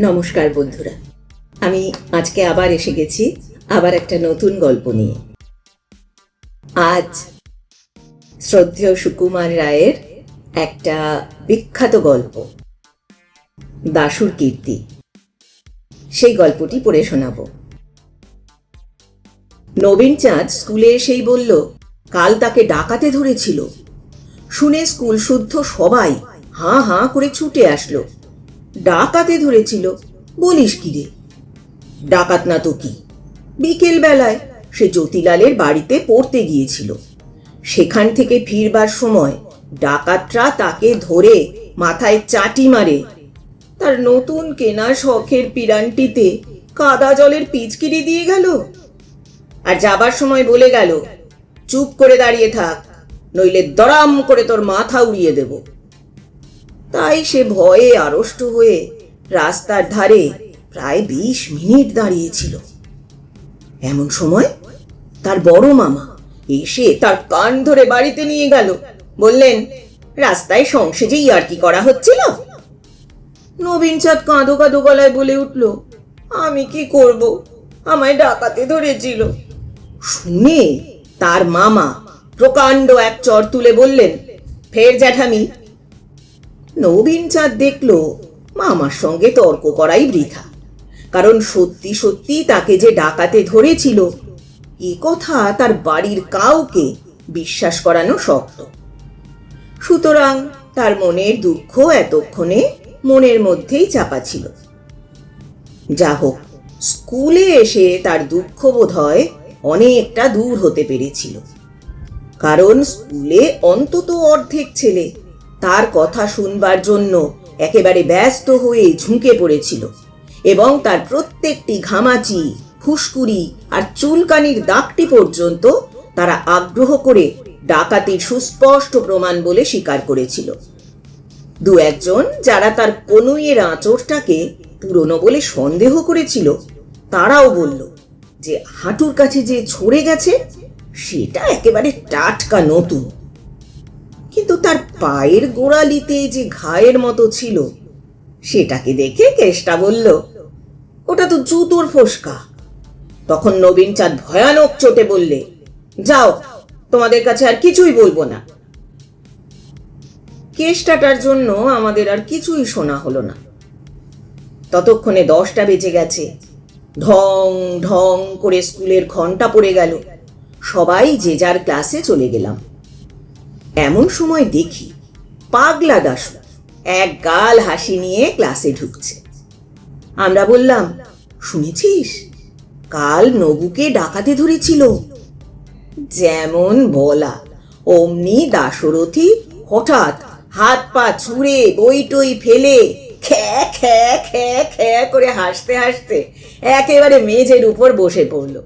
নমস্কার বন্ধুরা। আমি আজকে আবার এসে গেছি আবার একটা নতুন গল্প নিয়ে। আজ শ্রদ্ধেয় সুকুমার রায়ের একটা বিখ্যাত গল্প দাসুর কীর্তি। সেই গল্পটি পড়ে শোনাবো। নবীন চাঁদ স্কুলে এসেই বলল, কাল তাকে ডাকাতে ধরেছিল। শুনে স্কুল শুদ্ধ সবাই হাঁ হাঁ করে ছুটে আসলো। ডাকাতে ধরেছিল, বলিস কি রে? ডাকাত না তো কি? বিকেল বেলায় সে জ্যোতিলালের বাড়িতে পড়তে গিয়েছিল। সেখান থেকে ফিরবার সময় ডাকাতরা তাকে ধরে মাথায় চাটি মারে। তার নতুন কেনা শখের পিরানটিতে কাদা জলের পিচকিরি দিয়ে গেল। আর যাবার সময় বলে গেল, চুপ করে দাঁড়িয়ে থাক, নইলে দরাম করে তোর মাথা উড়িয়ে দেব। তাই সে ভয়ে আড়ষ্ট হয়ে রাস্তার ধারে প্রায় বিশ মিনিট দাঁড়িয়েছিল। এমন সময় তার বড় মামা এসে তার কান ধরে বাড়িতে নিয়ে গেল। বললেন, রাস্তায় সংসেজেই আর কি করা হচ্ছিল? নবীন চাঁদ কাঁদো কাঁদো গলায় বলে উঠল, আমি কি করব? আমায় ডাকাতে ধরেছিল। শুনে তার মামা প্রকাণ্ড এক চর তুলে বললেন, ফের জ্যাঠামি নবীন চাঁদ দেখল, মামার সঙ্গে তর্ক করাই বৃথা। কারণ সত্যি সত্যি তাকে যে ডাকাতে ধরেছিল, এ কথা তার বাড়ির কাউকে বিশ্বাস করানো শক্ত। সুতরাং তার মনের দুঃখ এতক্ষণে মনের মধ্যেই চাপা ছিল। যা হোক, স্কুলে এসে তার দুঃখ বোধ হয় অনেকটা দূর হতে পেরেছিল। কারণ স্কুলে অন্তত অর্ধেক ছেলে তার কথা শুনবার জন্য একেবারে ব্যস্ত হয়ে ঝুঁকে পড়েছিল এবং তার প্রত্যেকটি ঘামাচি, ফুসকুড়ি আর চুলকানির দাগটি পর্যন্ত তারা আগ্রহ করে ডাকাতির সুস্পষ্ট প্রমাণ বলে স্বীকার করেছিল। দু একজন যারা তার কনুইয়ের আঁচড়টাকে পুরনো বলে সন্দেহ করেছিল, তারাও বলল যে হাঁটুর কাছে যে ছড়ে গেছে, সেটা একেবারে টাটকা নতুন। কিন্তু তার পায়ের গোড়ালিতে যে ঘায়ের মতো ছিল, সেটাকে দেখে কেষ্টা বলল, ওটা তো জুতোর ফোসকা। তখন নবীন চাঁদ ভয়ানক চোটে বললে, যাও, তোমাদের কাছে আর কিছুই বলব না। কেষ্টাটার জন্য আমাদের আর কিছুই শোনা হলো না। ততক্ষণে দশটা বেজে গেছে। ঢং ঢং করে স্কুলের ঘণ্টা পড়ে গেল। সবাই যে যার ক্লাসে চলে গেলাম। এমন সময় দেখি পাগলা দাসু এক গাল হাসি নিয়ে ক্লাসে ঢুকছে। আমরা বললাম, শুনেছিস? কাল নবুকে ডাকাতে ধরেছিল। যেমন বলা, অমনি দাশরথী হঠাৎ হাত পা ছুঁড়ে বই টই ফেলে খ্যা খ্যা খ্যা খ্যা করে হাসতে হাসতে একেবারে মেঝের উপর বসে পড়ল।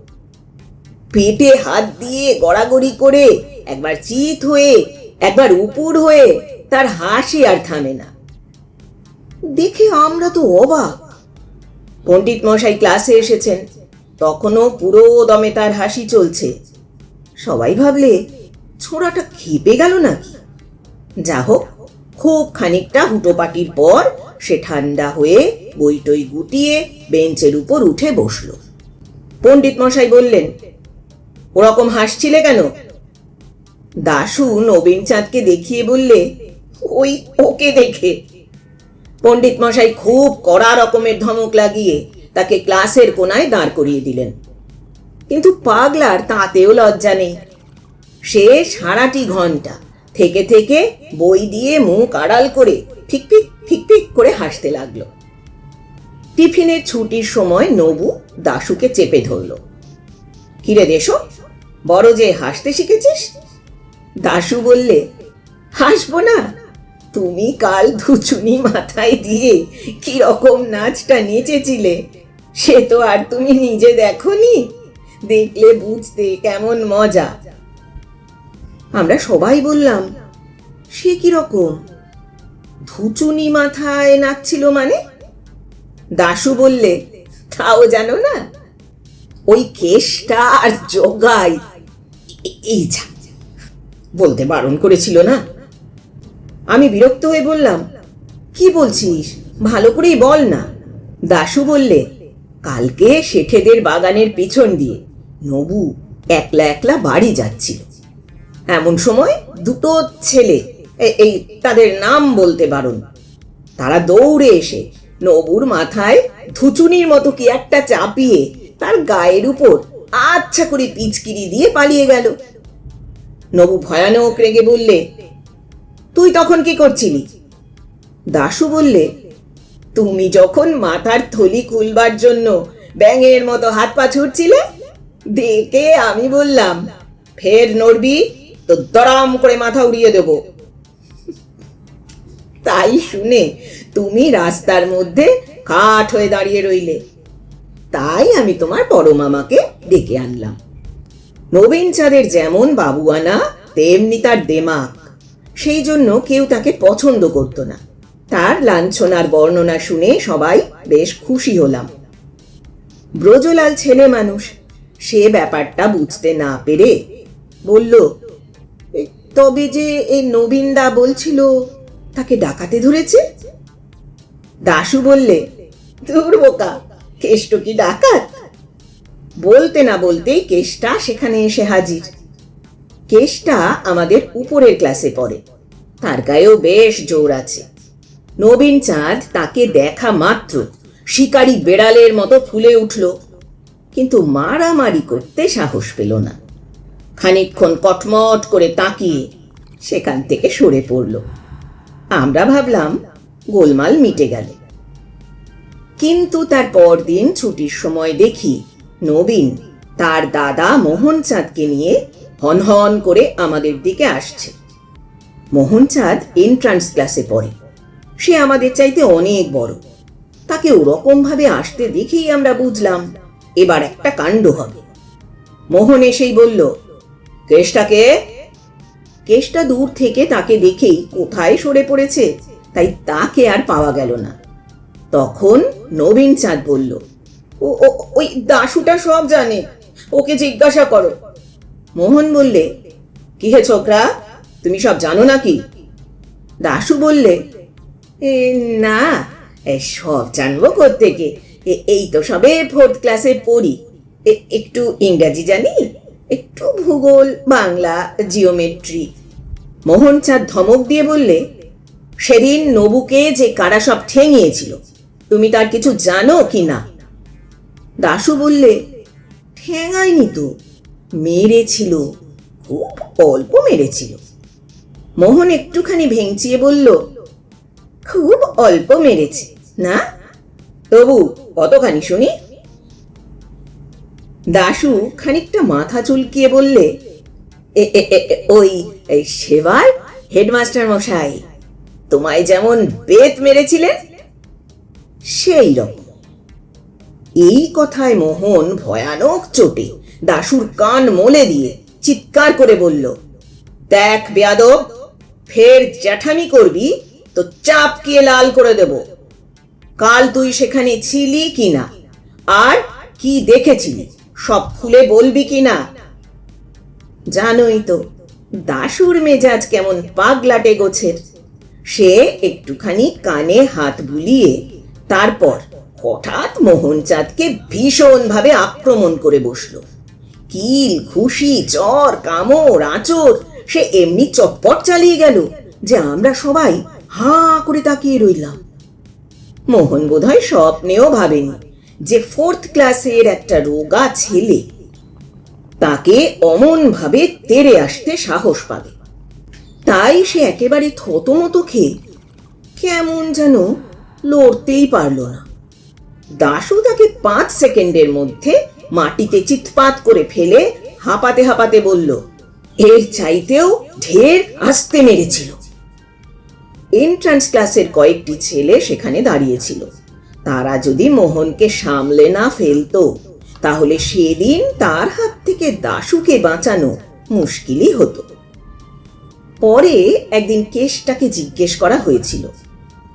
পেটে হাত দিয়ে গড়াগড়ি করে একবার চিত হয়ে, একবার উপুর হয়ে তার হাসি আর থামে না। দেখে আমরা তো অবাক। পণ্ডিত মশাই ক্লাসে এসেছেন, তখনও পুরো দমে তার হাসি চলছে। সবাই ভাবলে, ছোড়াটা খেপে গেল নাকি? যা হোক খুব খানিকটা হুটোপাটির পর সে ঠান্ডা হয়ে বইটই গুটিয়ে বেঞ্চের উপর উঠে বসল। পণ্ডিত মশাই বললেন, ওরকম হাসছিলে কেন? দাশু নবীন চাঁদকে দেখিয়ে বললে, ওই ওকে দেখে। পণ্ডিত মশাই খুব কড়া রকমের ধমক লাগিয়ে তাকে ক্লাসের কোনায় দাঁড় করিয়ে দিলেন। কিন্তু পাগলার তাতেও লজ্জা নেই। সে সারাটি ঘণ্টা থেকে থেকে বই দিয়ে মুখ আড়াল করে ফিকফিক ফিকফিক করে হাসতে লাগল। টিফিনের ছুটির সময় নবু দাশুকে চেপে ধরল, কিরে দেশো, বড় যে হাসতে শিখেছিস দাশু বললে, হাসবো না। তুমি কাল ধুচুনি মাথায় দিয়ে কি রকম নাচটা নেচেছিলে, সে তো আর তুমি নিজে দেখনি। দেখলে বুঝতে কেমন মজা। আমরা সবাই বললাম, সে কি রকম ধুচুনি মাথায় নাচছিল মানে? দাশু বললে, তাও জানো না, ওই কেশটা আর জগাই। এই যা। বলতে বারণ করেছিল না? আমি বিরক্ত হয়ে বললাম, কি বলছিস? ভালো করেই বল না। দাশু বললে, কালকে শেঠেদের বাগানের পিছন দিয়ে নবু একলা একলা বাড়ি যাচ্ছিল। এমন সময় দুটো ছেলে এই তাদের নাম বলতে বারণ। তারা দৌড়ে এসে নবুর মাথায় ধুচুনির মতো কি একটা চাপিয়ে তার গায়ের উপর আচ্ছা করে পিচকিরি দিয়ে পালিয়ে গেল। নবু ভয়ানক রেগে বললে, তুই তখন কি করছিলি? দাশু বললে, তুমি যখন মাথার থলি খুলবার জন্য ব্যাঙের মতো হাত পা ছুটছিলে দেখে আমি বললাম, ফের নড়বি, তো দরাম করে মাথা উড়িয়ে দেব। তাই শুনে তুমি রাস্তার মধ্যে কাঠ হয়ে দাঁড়িয়ে রইলে। তাই আমি তোমার বড় মামাকে ডেকে আনলাম। নবীন চাঁদের যেমন বাবুয়ানা, তেমনি তার দেমাক। সেই জন্য কেউ তাকে পছন্দ করত না। তার লাঞ্ছনার বর্ণনা শুনে সবাই বেশ খুশি হলাম। ব্রজলাল ছেলে মানুষ, সে ব্যাপারটা বুঝতে না পেরে বলল তবে যে এই নবীনদা বলছিল, তাকে ডাকাতে ধরেছে? দাশু বললে দূর বোকা, কেষ্ট কি ডাকাত? বলতে না বলতেই কেষ্টা সেখানে এসে হাজির। কেষ্টা আমাদের উপরের ক্লাসে পড়ে। তার গায়েও বেশ জোর আছে। নবীন চাঁদ তাকে দেখা মাত্র। শিকারী বেড়ালের মতো ফুলে উঠল। কিন্তু মারামারি করতে সাহস পেল না। খানিকক্ষণ কটমট করে তাকিয়ে সেখান থেকে সরে পড়ল। আমরা ভাবলাম গোলমাল মিটে গেল। কিন্তু তার পরদিন ছুটির সময় দেখি নবীন। তার দাদা মোহনচাঁদকে নিয়ে হনহন করে আমাদের দিকে আসছে। মোহনচাঁদ এন্ট্রান্স ক্লাসে পড়ে। সে আমাদের চাইতে অনেক বড়। তাকে ওরকম ভাবে আসতে দেখেই আমরা বুঝলাম, এবার একটা কাণ্ড হবে। মোহন এসেই বলল কেষ্টাকে কেষ্টা দূর থেকে তাকে দেখেই কোথায় সরে পড়েছে, তাই তাকে আর পাওয়া গেল না। তখন নবীন চাঁদ বলল ও ওই দাশুটা সব জানে। ওকে জিজ্ঞাসা করো। মোহন বললে কি হে ছোকরা তুমি সব জানো নাকি? দাশু বললে "এ, না সব জানব থেকে এই তো সবে ফোর্থ ক্লাসে পড়ি। একটু ইংরাজি জানি একটু ভূগোল বাংলা জিওমেট্রি মোহনচাঁদ ধমক দিয়ে বললে সেদিন নবুকে যে কারা সব ঠেঙিয়েছিল তুমি তার কিছু জানো কি না? দাশু বললে ঠেঙায়নি তো, মেরেছিল, খুব অল্প মেরেছিল। মোহন একটুখানি ভেঙচিয়ে বলল, খুব অল্প মেরেছে, না? তবু কতখানি শুনি? দাশু খানিকটা মাথা চুলকিয়ে বললে, "এ- এ- এ- এ- ওই সেবার হেডমাস্টার মশাই, তোমায় যেমন বেত মেরেছিলেন, সেই রকম। এই কথায় মোহন ভয়ানক চোটে। দাশুর কান মলে দিয়ে চিৎকার করে বলল, দেখ বেয়াদব, ফের জ্যাঠামি করবি, তো চাপকিয়ে লাল করে দেব। কাল তুই সেখানে ছিলি কি না? আর কি দেখেছিলি? সব খুলে বলবি কি না? জানোই তো, দাশুর মেজাজ কেমন পাগলাটে গোছের সে একটুখানি কানে হাত বুলিয়ে তারপর হঠাৎ মোহনচাঁদকে ভীষণভাবে আক্রমণ করে বসল। কিল, খুশি, চর, কামড়, আঁচড়, সে এমনি চটপট চালিয়ে গেল যে আমরা সবাই হা করে তাকিয়ে রইলাম। মোহন বোধহয় স্বপ্নেও ভাবেনি যে ফোর্থ ক্লাসের একটা রোগা ছেলে তাকে অমন ভাবে তেড়ে আসতে সাহস পাবে। তাই সে একেবারে থতমতো খেয়ে কেমন যেন লড়তেই পারল না। দাশু তাকে পাঁচ সেকেন্ডের মধ্যে মাটিতে চিৎপাত করে ফেলে হাঁপাতে হাঁপাতে বলল, এর চাইতেও ঢের আসতে মেরেছিল। এন্ট্রান্স ক্লাসের কয়েকটি ছেলে সেখানে দাঁড়িয়েছিল। তারা যদি মোহনকে সামলে না ফেলতো, তাহলে সেদিন তার হাত থেকে দাশুকে বাঁচানো মুশকিলই হতো। পরে একদিন কেশটাকে জিজ্ঞেস করা হয়েছিল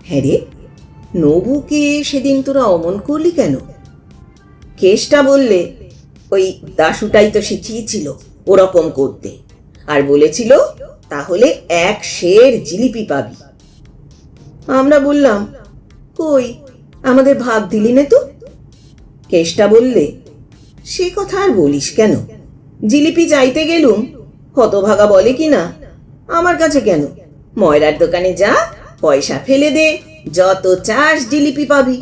হ্যাঁ রে নবুকে সেদিন তোরা অমন করলি কেন? কেশটা বললে, ওই দাশুটাই তো শিখিয়েছিল ওরকম করতে। আর বলেছিল, তাহলে এক শের জিলিপি পাবি। আমরা বললাম, কই, আমাদের ভাগ দিলি না তো? কেষ্টা বললে, সে কথা আর বলিস কেন? জিলিপি চাইতে গেলুম, হতভাগা বলে কি না আমার কাছে কেন? ময়রার দোকানে যা, পয়সা ফেলে দে যত চাস জিলিপি পাবি।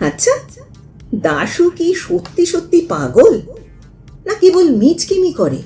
আচ্ছা দাশু কি সত্যি সত্যি পাগল? না কেবল মিচকিমি করে?